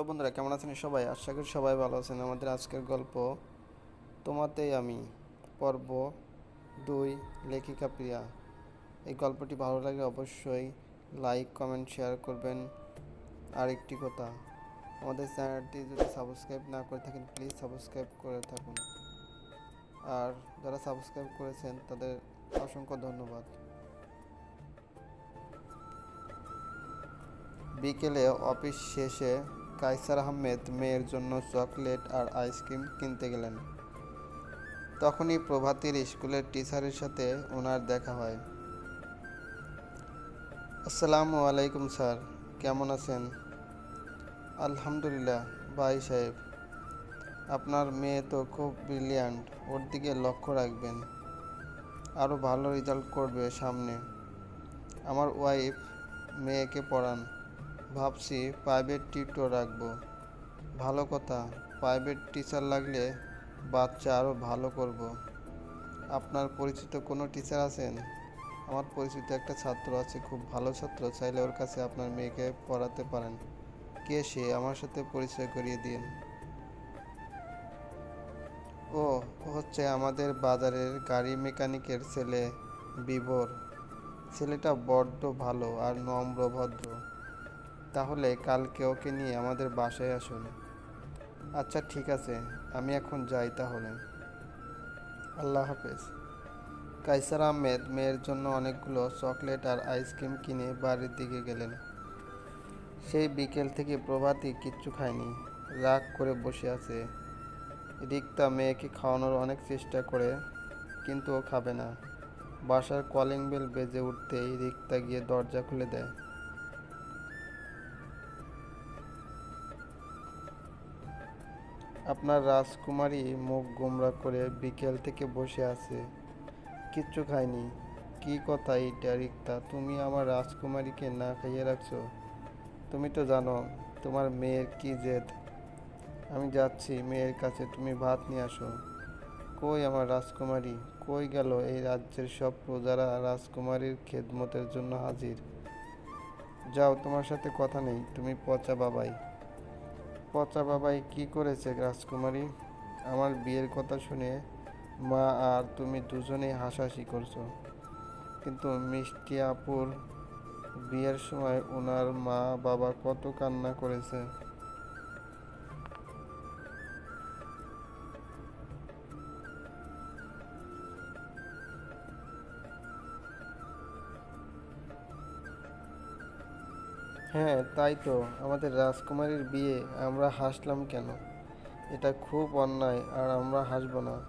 Hello বন্ধুরা, কেমন আছেন সবাই? আশা করি সবাই ভালো আছেন। আমাদের আজকের গল্প তোমাতেই আমি পর্ব দুই, লেখিকা প্রিয়া। এই গল্পটি ভালো লাগলে অবশ্যই লাইক, কমেন্ট, শেয়ার করবেন। আর একটি কথা, আমাদের চ্যানেলটি যদি সাবস্ক্রাইব না করে থাকেন, প্লিজ সাবস্ক্রাইব করে থাকুন। আর যারা সাবস্ক্রাইব করেছেন, তাদের অসংখ্য ধন্যবাদ। বিকেলে অফিস শেষে কাইসার আহমেদ মেয়ের জন্য চকলেট আর আইসক্রিম কিনতে গেলেন। তখনই প্রভাতীর স্কুলের টিচারের সাথে ওনার দেখা হয়। আসসালামু আলাইকুম স্যার, কেমন আছেন? আলহামদুলিল্লাহ, ভাই সাহেব, আপনার মেয়ে তো খুব ব্রিলিয়ান্ট ওর দিকে লক্ষ্য রাখবেন। আরও ভালো রেজাল্ট করবে সামনে। আমার ওয়াইফ মেয়েকে পড়ান। ভাবছি প্রাইভেট টিউটর রাখব। ভালো কথা প্রাইভেট টিচার লাগলে বাচ্চা আরও ভালো করব। আপনার পরিচিত কোনো টিচার আছেন? আমার পরিচিত একটা ছাত্র আছে, খুব ভালো ছাত্র, চাইলে ওর কাছে আপনার মেয়েকে পড়াতে পারেন। কে সে? আমার সাথে পরিচয় করিয়ে দিন। ও হচ্ছে আমাদের বাজারের গাড়ি মেকানিকের ছেলে, বিভোর। ছেলেটা বড্ড ভালো আর নম্র, ভদ্র। তাহলে কালকে ওকে নিয়ে আমাদের বাসায় আসুন। আচ্ছা ঠিক আছে, আমি এখন যাই তাহলে। আল্লাহ হাফেজ। কাইসার আহমেদ মেয়ের জন্য অনেকগুলো চকলেট আর আইসক্রিম কিনে বাড়ির দিকে গেলেন। সেই বিকেল থেকে প্রভাতী কিচ্ছু খায়নি, রাগ করে বসে আছে। রিক্তা মেয়েকে খাওয়ানোর অনেক চেষ্টা করে, কিন্তু ও খাবে না। বাসার কলিং বেল বেজে উঠতেই রিক্তা গিয়ে দরজা খুলে দেয়। আপনার রাজকুমারী মুখ গোমরা করে বিকেল থেকে বসে আছে। কিচ্ছু খায়নি। কি কথা এইটা, রিক্তা? তুমি আমার রাজকুমারীকে না খাইয়ে রাখছো? তুমি তো জানো, তোমার মেয়ের কি জেদ। আমি যাচ্ছি, মেয়ের কাছে তুমি ভাত নিয়ে আসো। কই আমার রাজকুমারী? কই গেল এই রাজ্যের সব প্রজারা রাজকুমারীর খেদমতের জন্য হাজির? যাও, তোমার সাথে কথা নেই। তুমি পচা বাবাই। পচা বাবাই কি করেছে রাজকুমারী? আমার বিয়ের কথা শুনে মা আর তুমি দুজনেই হাসাহাসি করছ। কিন্তু মিষ্টি আপুর বিয়ের সময় ওনার মা বাবা কত কান্না করেছে। হ্যাঁ তাই তো। আমাদের রাজকুমারীর বিয়ে আমরা হাসলাম কেন? এটা খুব অন্যায় আর আমরা হাসবো না।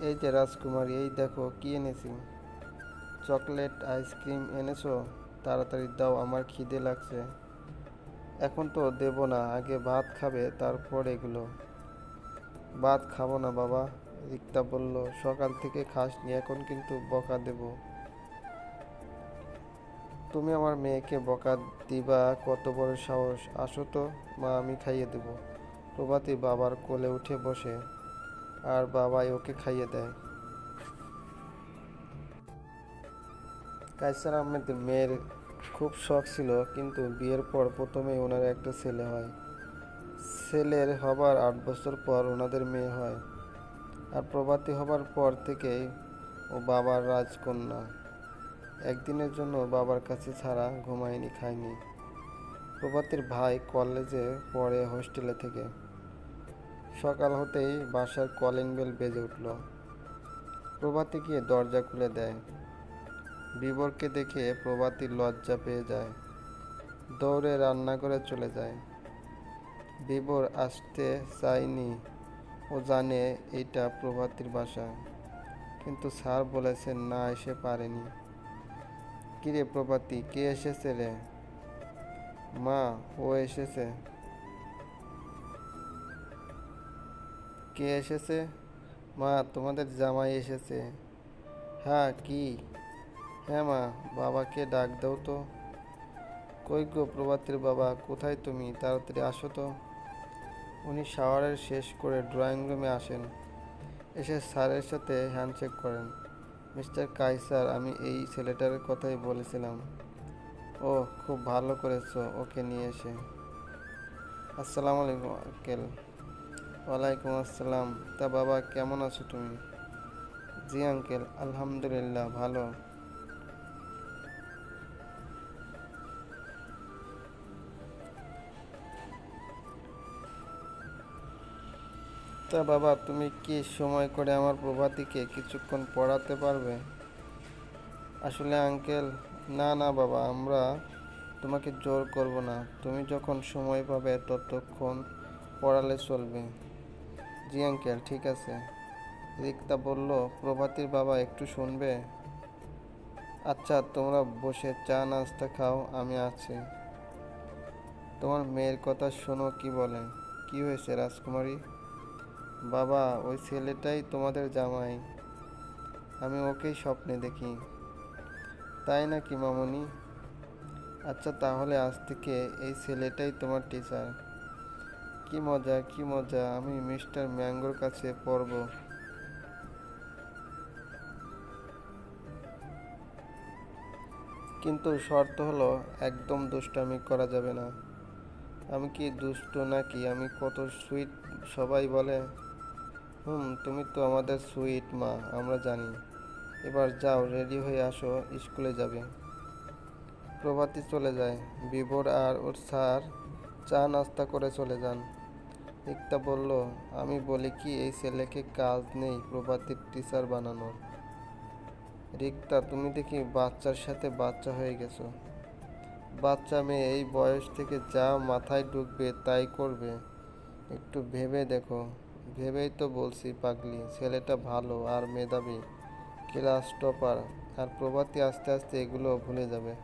এই যে রাজকুমারী, এই দেখো কি এনেছি। চকলেট, আইসক্রিম এনেছো? তাড়াতাড়ি দাও, আমার খিদে লাগছে। এখন তো দেবো না, আগে ভাত খাবে, তারপর এগুলো। ভাত খাব না বাবা, রিক্তা বলল, সকাল থেকে খাসনি, এখন কিন্তু বকা দেবো। তুমি আমার মেয়েকে বকা দিবা, কত বড় সাহস। আসো তো, মা, আমি খাইয়ে দেব। প্রভাতী বাবার কোলে উঠে বসে, আর বাবাই ওকে খাইয়ে দেয়। কাইসার আহমেদের মেয়ের খুব শখ ছিল, কিন্তু বিয়ের পর প্রথমেই ওনার একটা ছেলে হয়। ছেলের হবার আট বছর পর ওনাদের মেয়ে হয়, আর প্রভাতী হবার পর থেকেই ও বাবার রাজকন্যা। একদিনের জন্য বাবার কাছে ছাড়া ঘুমায়নি, খায়নি। প্রভাতের ভাই কলেজে পড়ে হোস্টেলে থেকে। সকাল হতেই বাসার কলিং বেল বেজে উঠল। প্রভাতী গিয়ে দরজা খুলে দেয়। বিবরকে দেখে প্রভাতী লজ্জা পেয়ে যায়। দৌড়ে রান্নাঘরে চলে যায়। বিবর আসতে চায়নি। ও জানে এইটা প্রভাতীর বাসা। কিন্তু স্যার বলেছেন না, এসে পারেনি। কিরে প্রভাতী, কে এসেছে রে? মা, ও এসেছে। কে এসেছে? মা, তোমাদের জামাই এসেছে। হ্যাঁ কি? হ্যাঁ মা, বাবাকে ডাক দাও তো। কই গো প্রভাতীর বাবা, কোথায় তুমি? তাড়াতাড়ি আসো তো। উনি শাওয়ারের শেষ করে ড্রয়িং রুমে আসেন। এসে স্যারের সাথে হ্যান্ডশেক করেন। মিস্টার কাইসার, আমি এই ছেলেটার কথাই বলেছিলাম। ও, খুব ভালো করেছ ওকে নিয়ে এসে। আসসালামু আলাইকুম, আঙ্কেল। ওয়ালাইকুম আসসালাম। তা বাবা, কেমন আছো তুমি? জি, আঙ্কেল, আলহামদুলিল্লাহ, ভালো। তা বাবা, তুমি কি সময় করে আমার প্রভাতিকে কিছুক্ষণ পড়াতে পারবে? আসলে আঙ্কেল, না না বাবা, আমরা তোমাকে জোর করব না। তুমি যখন সময় পাবে ততক্ষণ পড়ালে চলবে। জি আঙ্কেল, ঠিক আছে। রিক্তা বলল, প্রভাতির বাবা একটু শুনবে? আচ্ছা তোমরা বসে চা, নাস্তা খাও, আমি আছি। তোমার মেয়ের কথা শোনো, কি বলে? কি হয়েছে রাজকুমারী? বাবা, ওই ছেলেটাই তোমাদের জামাই। আমি ওকেই স্বপ্নে দেখি। তাই নাকি মামনি? আচ্ছা তাহলে আজ থেকে এই ছেলেটাই তোমার টিচার কি মজা কি মজা, আমি মিস্টার ম্যাঙ্গোর কাছে পড়ব। কিন্তু শর্ত হলো, একদম দুষ্টামি করা যাবে না। আমি কি দুষ্ট নাকি? আমি কত সুইট সবাই বলে। হুম, তুমি তো আমাদের সুইট, মা, আমরা জানি। এবার যাও, রেডি হয়ে আসো, স্কুলে যাবে। প্রভাতী চলে যায়। বিভোর আর ওর স্যার চা নাস্তা করে চলে যান। ইকতা বলল, আমি বলি কি, এই ছেলেকে কাজ নেই প্রভাতীর টিচার বানানোর। রিক্তা, তুমি দেখি বাচ্চার সাথে বাচ্চা হয়ে গেছো। বাচ্চা মেয়ে, এই বয়স থেকে যা মাথায় ঢুকবে তাই করবে। একটু ভেবে দেখো। ভেবেই তো বলছি, পাগলি, ছেলেটা ভালো আর মেধাবী, ক্লাস টপার, আর প্রভাতী আস্তে আস্তে এগুলো ভুলে যাবে।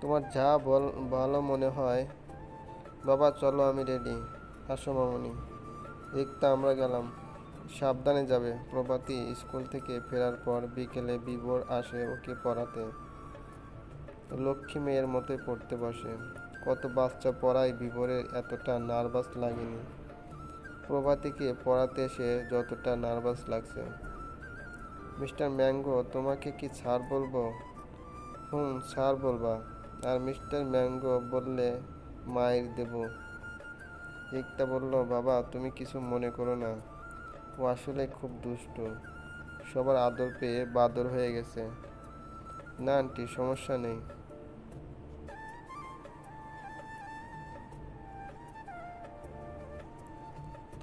তোমার যা বল, ভালো মনে হয়, বাবা চলো আমি রেডি আসো মামনি। রিক্তা, আমরা গেলাম। সাবধানে যাবে, প্রভাতী স্কুল থেকে ফেরার পর বিকেলে বিভোর আসে ওকে পড়াতে। লক্ষ্মী মেয়ের মতোই পড়তে বসে। কত বাচ্চা পড়ায় বিভোরের এতটা নার্ভাস লাগেনি। প্রভাতীকে পড়াতে এসে যতটা নার্ভাস লাগছে। মিস্টার ম্যাঙ্গো, তোমাকে কি ছাড় বলব? হুম ছাড় বলবা। আর মিস্টার ম্যাঙ্গো বললে মায়ের দেব। একটা বলল, বাবা, তুমি কিছু মনে করো না। ও আসলে খুব দুষ্ট। সবার আদর পেয়ে বাদর হয়ে গেছে। না, আন্টি, সমস্যা নেই।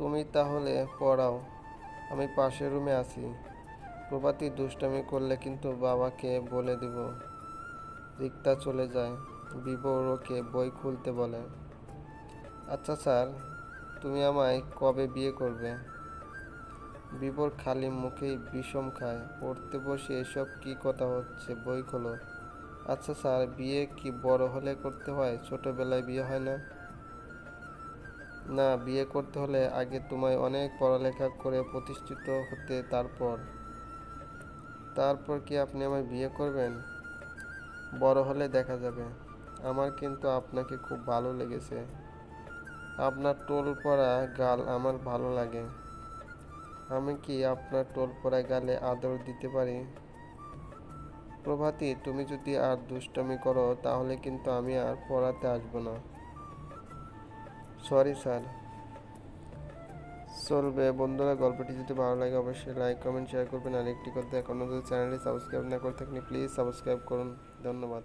তুমি তাহলে পড়াও। আমি পাশের রুমে আছি। প্রভাতী দুষ্টামি করলে কিন্তু বাবাকে বলে দিব। রিক্তা চলে যায়। বিবর ওকে বই খুলতে বলে। আচ্ছা স্যার, তুমি আমায় কবে বিয়ে করবে? বিবর খালি মুখেই বিষম খায়। পড়তে বসে এসব কি কথা হচ্ছে বই খোলো। আচ্ছা স্যার, বিয়ে কি বড় হলে করতে হয়? ছোটবেলায় বিয়ে হয় না? না, বিয়ে করতে হলে আগে তোমায় অনেক পড়ালেখা করে প্রতিষ্ঠিত হতে তারপর। তারপর কি আপনি আমায় বিয়ে করবেন? বড় হলে দেখা যাবে। আমার কিন্তু আপনাকে খুব ভালো লেগেছে। আপনার টোল পরা গাল আমার ভালো লাগে। আমি কি আপনার টোল পরা গালে আদর দিতে পারি? প্রভাতী, তুমি যদি আর দুষ্টমি করো, তাহলে কিন্তু আমি আর পড়াতে আসব না। Sorry sir. চলবে। বন্ধুরা, গল্পটি যদি ভালো লাগে অবশ্যই লাইক কমেন্ট শেয়ার করবেন। আর একটি কথা, এখনও যদি চ্যানেলটি সাবস্ক্রাইব না করে থাকেন প্লিজ সাবস্ক্রাইব করুন। ধন্যবাদ।